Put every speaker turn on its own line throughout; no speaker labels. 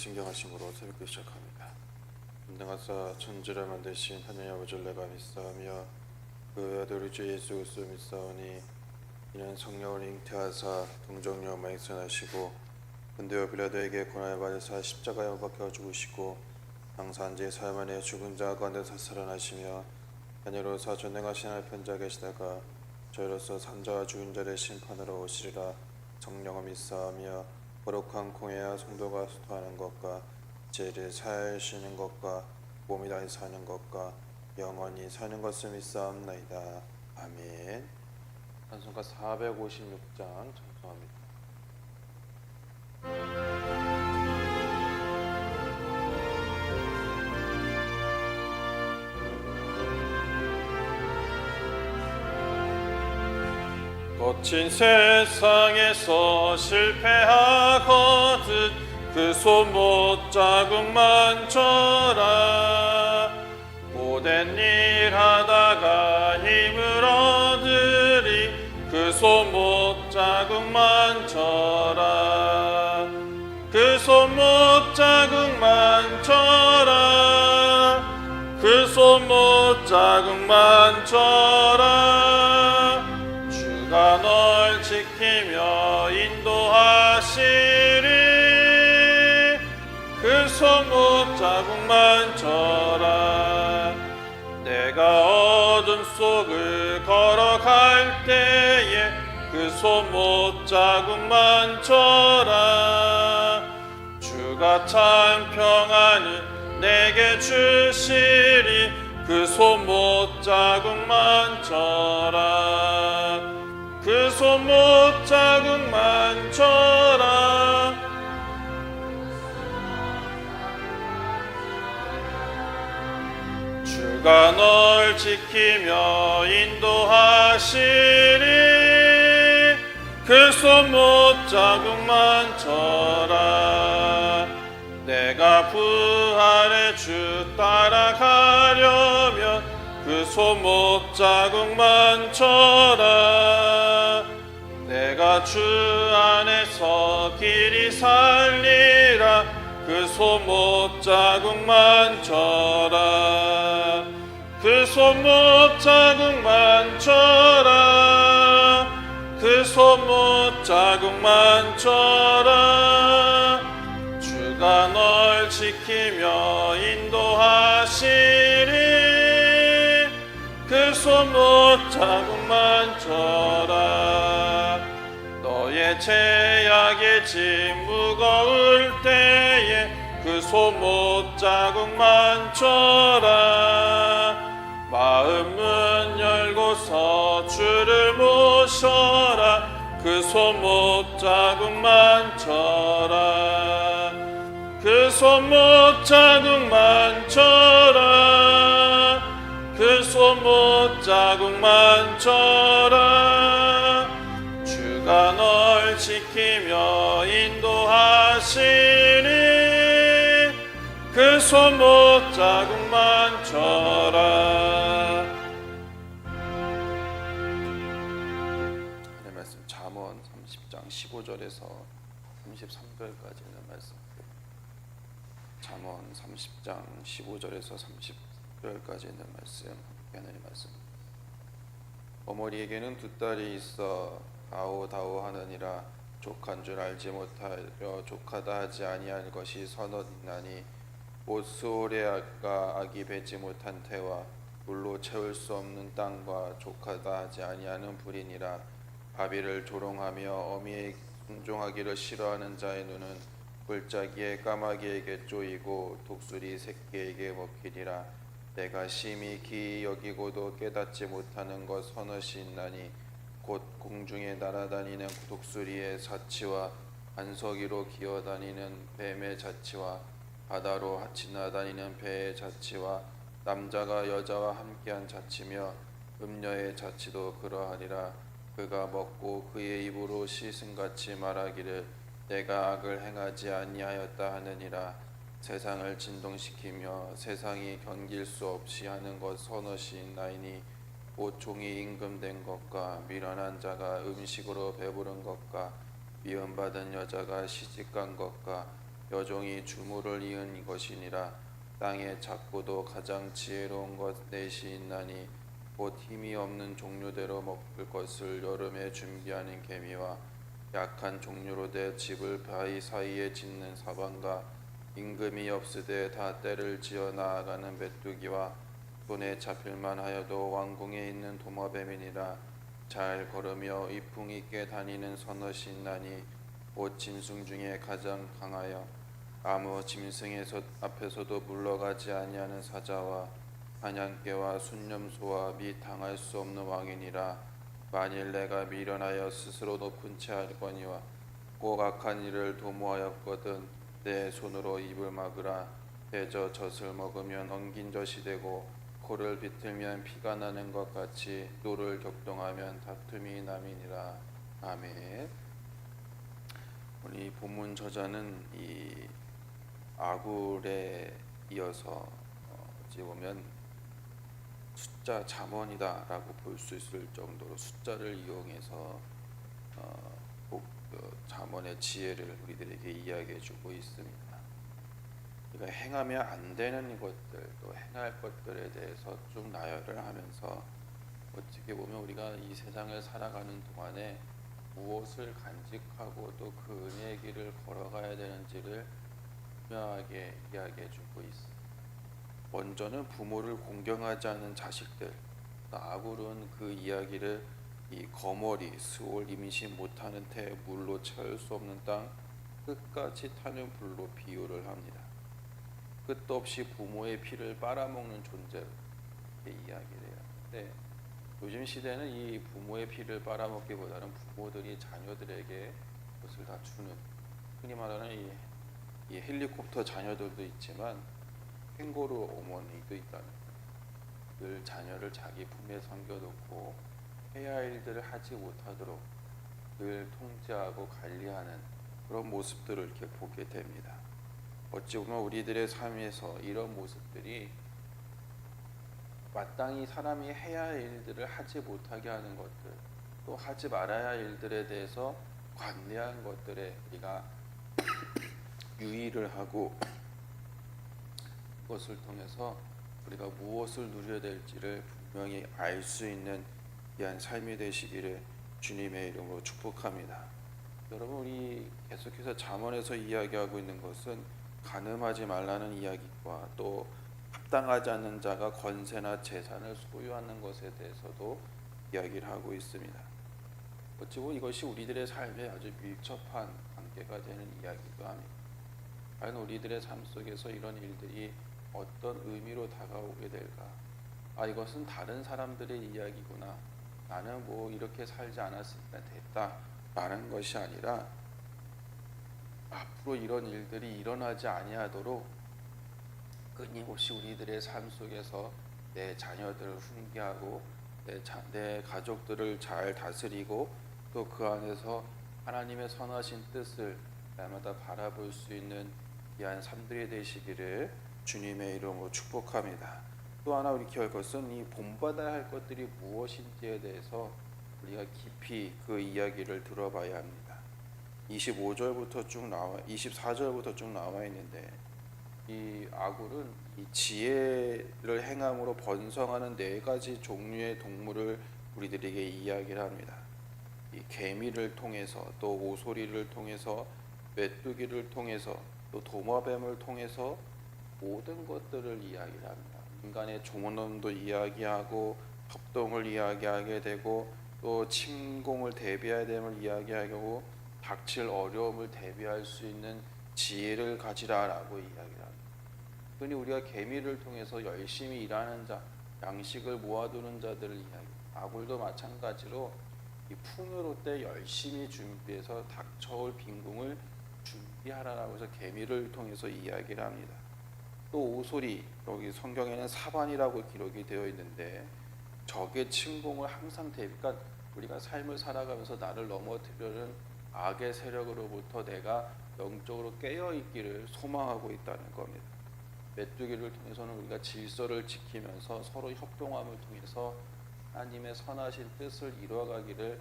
신경하심으로 새롭게 시작합니다. 인등하사 천지를 만드신 하나님 아버지를 내가 믿사하며 그 아들 주 예수 그리스도 믿사오니 이는 성령을 잉태하사 동정녀 만익선하시고 근대와 빌라도에게 고난을 받으사 십자가에 못 박혀 죽으시고 당산제 사만에 죽은 자 가운데서 살아나시며 하늘로서 전능하신 하나님 편자 계시다가 저희로서 산자와 죽은 자의 심판으로 오시리라 성령을 믿사하며 거룩한 공예와 성도가 수도하는 것과 죄를 사하시는 것과 몸이 다니 사는 것과 영원히 사는 것을 믿사옵나이다. 아멘. 찬송가 456장 찬송합니다 거친 세상에서 실패하거든 그 손 못 자국만 쳐라. 고된 일 하다가 힘을 얻으리 그 손 못 자국만 쳐라. 그 손 못 자국만 쳐라. 그 손 못 자국만 쳐라 지키며 인도하시리. 그 손목 자국만 쳐라 내가 어둠 속을 걸어갈 때에 그 손목 자국만 쳐라 주가 참 평안을 내게 주시리. 그 손못 자국만 쳐라 그 손못 자국만 쳐라 주가 널 지키며 인도하시리. 그 손못 자국만 쳐라 내가 부활의 주 따라가려면 그 손못 자국만 쳐라. 내가 주 안에서 길이 살리라. 그 손못 자국만 쳐라. 그 손못 자국만 쳐라. 그 손못 자국만 쳐라. 주가 널 지키며 인도하시리. 그손 못 자국만 쳐라. 너의 죄악의 짐 무거울 때에 그 손못 자국만 쳐라. 마음 문 열고서 주를 모셔라. 그 손못 자국만 쳐라. 그 손못 자국만 쳐라 그 손못 자국만 쳐라 주가 널 지키며 인도하시니 그 손못 자국만 쳐라 하나님 말씀 잠언 30장 15절에서 33절까지 있는 말씀. 잠언 30장 15절에서 30절까지 있는 말씀 하나님 말씀. 어머니에게는 두 딸이 있어 다오다오 하느니라 족한 줄 알지 못하여 족하다 하지 아니할 것이 서너 있나니 오스오레아가 아기 배지 못한 태와 물로 채울 수 없는 땅과 족하다 하지 아니하는 불이니라. 바비를 조롱하며 어미의 순종하기를 싫어하는 자의 눈은 골짜기에 까마귀에게 쪼이고 독수리 새끼에게 먹히리라 내가 심히 기이 여기고도 깨닫지 못하는 것 서너시 있나니 곧 공중에 날아다니는 독수리의 자치와 안서기로 기어다니는 뱀의 자치와 바다로 지나다니는 배의 자치와 남자가 여자와 함께한 자치며 음녀의 자치도 그러하리라. 그가 먹고 그의 입으로 시승같이 말하기를 내가 악을 행하지 아니하였다 하느니라 세상을 진동시키며 세상이 견길 수 없이 하는 것 서너시 있나이니 곧 종이 임금된 것과 미련한 자가 음식으로 배부른 것과 미움받은 여자가 시집간 것과 여종이 주물을 이은 것이니라. 땅에 작고도 가장 지혜로운 것 넷이 있나니 곧 힘이 없는 종류대로 먹을 것을 여름에 준비하는 개미와 약한 종류로 돼 집을 바위 사이에 짓는 사방과 임금이 없으되 다 때를 지어 나아가는 메뚜기와 손에 잡힐만 하여도 왕궁에 있는 도마뱀이니라. 잘 걸으며 이풍 있게 다니는 서넛이 있나니 곧 짐승 중에 가장 강하여 아무 짐승에서 앞에서도 물러가지 아니하는 사자와 사냥개와 순념소와 및 당할 수 없는 왕이니라. 만일 내가 미련하여 스스로 높은 채 할거니와 꼭 악한 일을 도모하였거든 내 손으로 입을 막으라. 대저 젖을 먹으면 엉긴 젖이 되고 코를 비틀면 피가 나는 것 같이 노를 격동하면 다툼이 남이니라. 아멘. 이 본문 저자는 이 아굴에 이어서 어, 어찌 보면 숫자 잠언이다라고 볼 수 있을 정도로 숫자를 이용해서 어, 복, 그 잠언의 지혜를 우리들에게 이야기해주고 있습니다. 우리가 행하면 안 되는 것들 또 행할 것들에 대해서 좀 나열을 하면서 어떻게 보면 우리가 이 세상을 살아가는 동안에 무엇을 간직하고 또 그 은혜의 길을 걸어가야 되는지를 분명하게 이야기해주고 있습니다. 먼저는 부모를 공경하지 않는 자식들. 아굴은 그 이야기를 이 거머리, 스올 임시 못하는 태, 물로 채울 수 없는 땅, 끝까지 타는 불로 비유를 합니다. 끝도 없이 부모의 피를 빨아먹는 존재로 이야기를 해요. 근데 요즘 시대는 이 부모의 피를 빨아먹기보다는 부모들이 자녀들에게 그것을 다 주는 흔히 말하는 이, 이 헬리콥터 자녀들도 있지만 캥거루 어머니도 있다는. 늘 자녀를 자기 품에 섬겨놓고 해야 할 일들을 하지 못하도록 늘 통제하고 관리하는 그런 모습들을 이렇게 보게 됩니다. 어찌 보면 우리들의 삶에서 이런 모습들이 마땅히 사람이 해야 할 일들을 하지 못하게 하는 것들, 또 하지 말아야 할 일들에 대해서 관대한 것들에 우리가 유의를 하고 그것을 통해서 우리가 무엇을 누려야 될지를 분명히 알 수 있는 귀한 삶이 되시기를 주님의 이름으로 축복합니다. 여러분 우리 계속해서 잠언에서 이야기하고 있는 것은 간음하지 말라는 이야기와 또 합당하지 않는 자가 권세나 재산을 소유하는 것에 대해서도 이야기를 하고 있습니다. 어찌 보면 이것이 우리들의 삶에 아주 밀접한 관계가 되는 이야기도 합니다. 과연 우리들의 삶 속에서 이런 일들이 어떤 의미로 다가오게 될까? 아 이것은 다른 사람들의 이야기구나. 나는 뭐 이렇게 살지 않았으니까 됐다 라는 것이 아니라 앞으로 이런 일들이 일어나지 아니하도록 끊임없이 우리들의 삶 속에서 내 자녀들을 훈계하고 내, 자, 내 가족들을 잘 다스리고 또 그 안에서 하나님의 선하신 뜻을 날마다 바라볼 수 있는 귀한 삶들이 되시기를 주님의 이름으로 축복합니다. 또 하나 우리 기억할 것은 이 본받아야 할 것들이 무엇인지에 대해서 우리가 깊이 그 이야기를 들어봐야 합니다. 25절부터 쭉 나와 24절부터 쭉 나와 있는데 이 아굴은 이 지혜를 행함으로 번성하는 네 가지 종류의 동물을 우리들에게 이야기를 합니다. 이 개미를 통해서 또 오소리를 통해서 메뚜기를 통해서 또 도마뱀을 통해서 모든 것들을 이야기를 합니다. 인간의 종언론도 이야기하고 협동을 이야기하게 되고 또 침공을 대비해야 됨을 이야기하고 닥칠 어려움을 대비할 수 있는 지혜를 가지라라고 이야기를 합니다. 흔히 우리가 개미를 통해서 열심히 일하는 자, 양식을 모아두는 자들을 이야기. 아굴도 마찬가지로 이 풍요로 때 열심히 준비해서 닥쳐올 빈궁을 준비하라라고 해서 개미를 통해서 이야기를 합니다. 또 오소리 여기 성경에는 사반이라고 기록이 되어 있는데 적의 침공을 항상 대비 그러니까 우리가 삶을 살아가면서 나를 넘어뜨리는 악의 세력으로부터 내가 영적으로 깨어 있기를 소망하고 있다는 겁니다. 메뚜기를 통해서는 우리가 질서를 지키면서 서로 협동함을 통해서 하나님의 선하신 뜻을 이루어가기를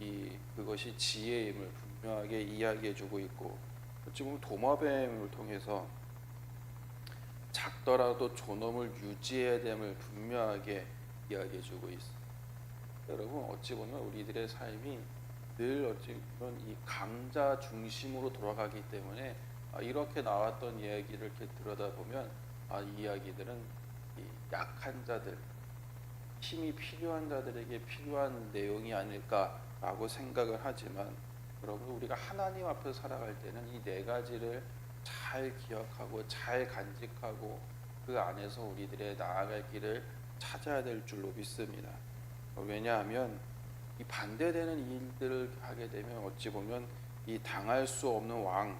이 그것이 지혜임을 분명하게 이야기해주고 있고 보면 도마뱀을 통해서 작더라도 존엄을 유지해야 됨을 분명하게 이야기해주고 있어. 여러분 어찌 보면 우리들의 삶이 늘 어찌 보면 이 강자 중심으로 돌아가기 때문에 아, 이렇게 나왔던 이야기를 이렇게 들여다보면 아, 이 이야기들은 이 약한 자들, 힘이 필요한 자들에게 필요한 내용이 아닐까라고 생각을 하지만 여러분 우리가 하나님 앞에서 살아갈 때는 이 네 가지를 잘 기억하고 잘 간직하고 그 안에서 우리들의 나아갈 길을 찾아야 될 줄로 믿습니다. 왜냐하면 이 반대되는 일들을 하게 되면 어찌 보면 이 당할 수 없는 왕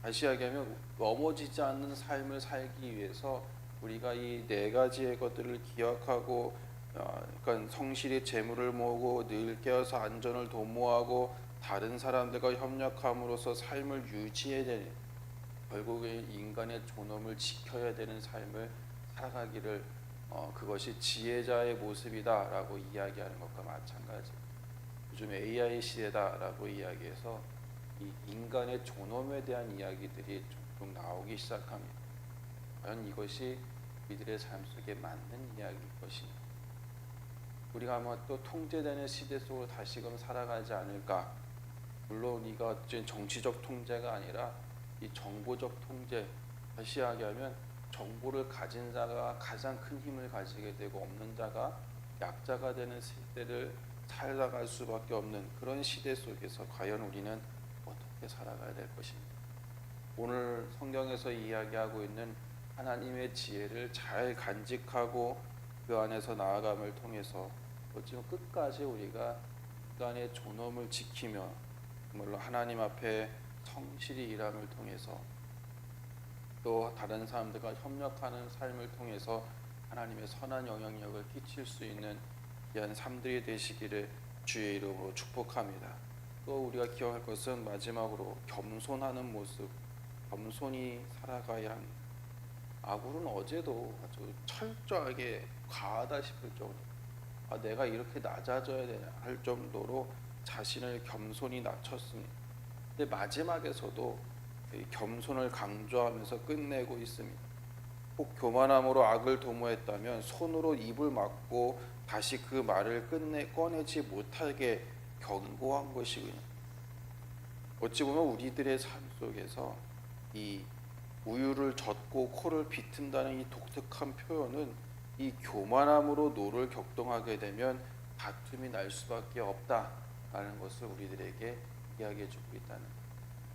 다시 이야기하면 넘어지지 않는 삶을 살기 위해서 우리가 이 네 가지의 것들을 기억하고 어, 그러니까 성실히 재물을 모으고 늘 깨어서 안전을 도모하고 다른 사람들과 협력함으로써 삶을 유지해야 되는 결국에 인간의 존엄을 지켜야 되는 삶을 살아가기를 어, 그것이 지혜자의 모습이다라고 이야기하는 것과 마찬가지. 요즘 AI 시대다라고 이야기해서 이 인간의 존엄에 대한 이야기들이 종종 나오기 시작합니다. 과연 이것이 우리들의 삶 속에 맞는 이야기일 것인가? 우리가 아마 또 통제되는 시대 속으로 다시금 살아가지 않을까? 물론 이가 정치적 통제가 아니라 이 정보적 통제 다시 이야기하면 정보를 가진 자가 가장 큰 힘을 가지게 되고 없는 자가 약자가 되는 시대를 살아갈 수밖에 없는 그런 시대 속에서 과연 우리는 어떻게 살아가야 될 것인가? 오늘 성경에서 이야기하고 있는 하나님의 지혜를 잘 간직하고 그 안에서 나아감을 통해서 어찌면 끝까지 우리가 인간의 존엄을 지키며 물론 하나님 앞에 성실히 일함을 통해서 또 다른 사람들과 협력하는 삶을 통해서 하나님의 선한 영향력을 끼칠 수 있는 귀한 삶들이 되시기를 주의 이름으로 축복합니다. 또 우리가 기억할 것은 마지막으로 겸손하는 모습, 겸손히 살아가야 합니다. 아굴은 어제도 아주 철저하게 과하다 싶을 정도, 아, 내가 이렇게 낮아져야 되나 할 정도로 자신을 겸손히 낮췄습니다. 근데 마지막에서도 이 겸손을 강조하면서 끝내고 있습니다. 혹 교만함으로 악을 도모했다면 손으로 입을 막고 다시 그 말을 끝내 꺼내지 못하게 경고한 것이군요. 어찌 보면 우리들의 삶 속에서 이 우유를 젓고 코를 비튼다는 이 독특한 표현은 이 교만함으로 노를 격동하게 되면 다툼이 날 수밖에 없다라는 것을 우리들에게 이야기해주고 있다는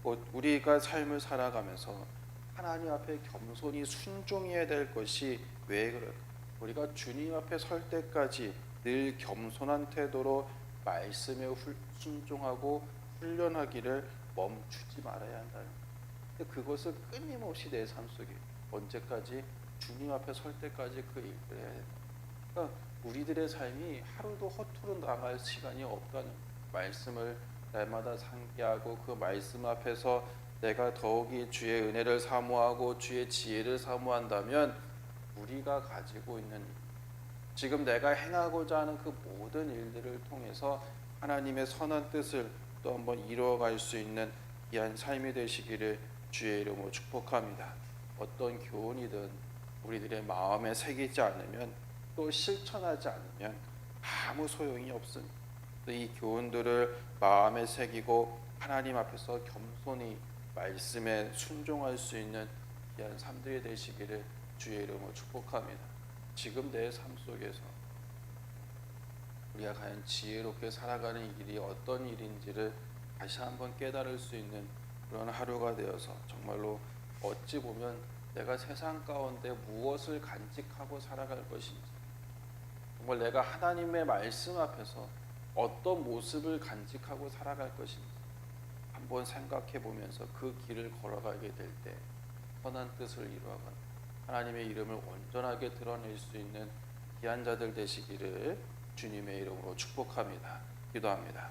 것. 우리가 삶을 살아가면서 하나님 앞에 겸손히 순종해야 될 것이 왜 그럴까? 우리가 주님 앞에 설 때까지 늘 겸손한 태도로 말씀에 훌- 순종하고 훈련하기를 멈추지 말아야 한다는 것. 그것을 끊임없이 내 삶 속에 언제까지 주님 앞에 설 때까지 그 일을 해야 된다. 그러니까 우리들의 삶이 하루도 허투루 나갈 시간이 없다는 말씀을 날마다 상기하고 그 말씀 앞에서 내가 더욱이 주의 은혜를 사모하고 주의 지혜를 사모한다면 우리가 가지고 있는 지금 내가 행하고자 하는 그 모든 일들을 통해서 하나님의 선한 뜻을 또 한번 이루어갈 수 있는 귀한 삶이 되시기를 주의 이름으로 축복합니다. 어떤 교훈이든 우리들의 마음에 새기지 않으면 또 실천하지 않으면 아무 소용이 없습니다. 이 교훈들을 마음에 새기고 하나님 앞에서 겸손히 말씀에 순종할 수 있는 귀한 삶들이 되시기를 주의 이름으로 축복합니다. 지금 내 삶 속에서 우리가 과연 지혜롭게 살아가는 일이 어떤 일인지를 다시 한번 깨달을 수 있는 그런 하루가 되어서 정말로 어찌 보면 내가 세상 가운데 무엇을 간직하고 살아갈 것인지 정말 내가 하나님의 말씀 앞에서 어떤 모습을 간직하고 살아갈 것인지 한번 생각해 보면서 그 길을 걸어가게 될 때 선한 뜻을 이루어가 하나님의 이름을 온전하게 드러낼 수 있는 귀한 자들 되시기를 주님의 이름으로 축복합니다. 기도합니다.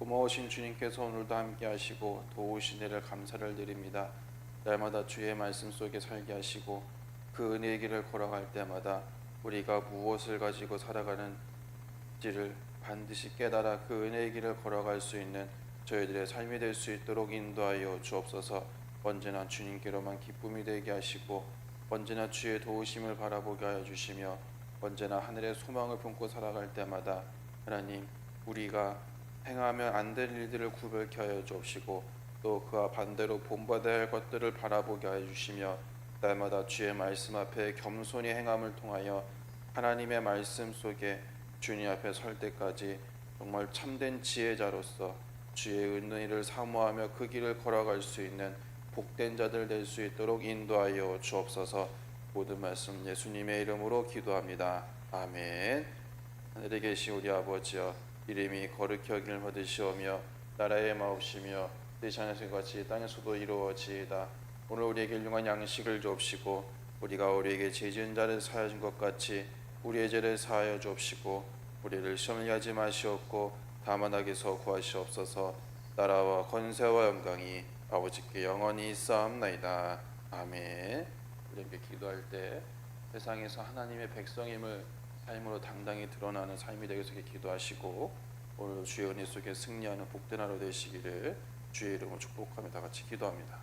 고마우신 주님께서 오늘도 함께 하시고 도우신 애를 감사를 드립니다. 날마다 주의 말씀 속에 살게 하시고 그 은혜의 길을 걸어갈 때마다 우리가 무엇을 가지고 살아가는지를 반드시 깨달아 그 은혜의 길을 걸어갈 수 있는 저희들의 삶이 될 수 있도록 인도하여 주옵소서. 언제나 주님께로만 기쁨이 되게 하시고 언제나 주의 도우심을 바라보게 하여 주시며 언제나 하늘의 소망을 품고 살아갈 때마다 하나님 우리가 행하면 안 될 일들을 구별케 하여 주옵시고 또 그와 반대로 본받아야 할 것들을 바라보게 하여 주시며 날마다 주의 말씀 앞에 겸손히 행함을 통하여 하나님의 말씀 속에 주님 앞에 설 때까지 정말 참된 지혜자로서 주의 은혜를 사모하며 그 길을 걸어갈 수 있는 복된 자들 될 수 있도록 인도하여 주옵소서. 모든 말씀 예수님의 이름으로 기도합니다. 아멘. 하늘에 계신 우리 아버지여 이름이 거룩히 여김을 받으시오며 나라의 마옵시며 하늘에서 같이 땅에서도 이루어지이다. 오늘 우리에게 일용한 양식을 주옵시고 우리가 우리에게 죄지은 자를 사하여 준것 같이 우리의 죄를 사하여 주옵시고 우리를 시험에 하지 마시옵고 다만 악에서 구하시옵소서. 나라와 권세와 영광이 아버지께 영원히 있사옵나이다. 아멘. 이렇게 기도할 때 세상에서 하나님의 백성임을 삶으로 당당히 드러나는 삶이 위해서 이렇게 기도하시고 오늘 주의 은혜 속에 승리하는 복된 하루 되시기를 주의 이름으로 축복하며 다 같이 기도합니다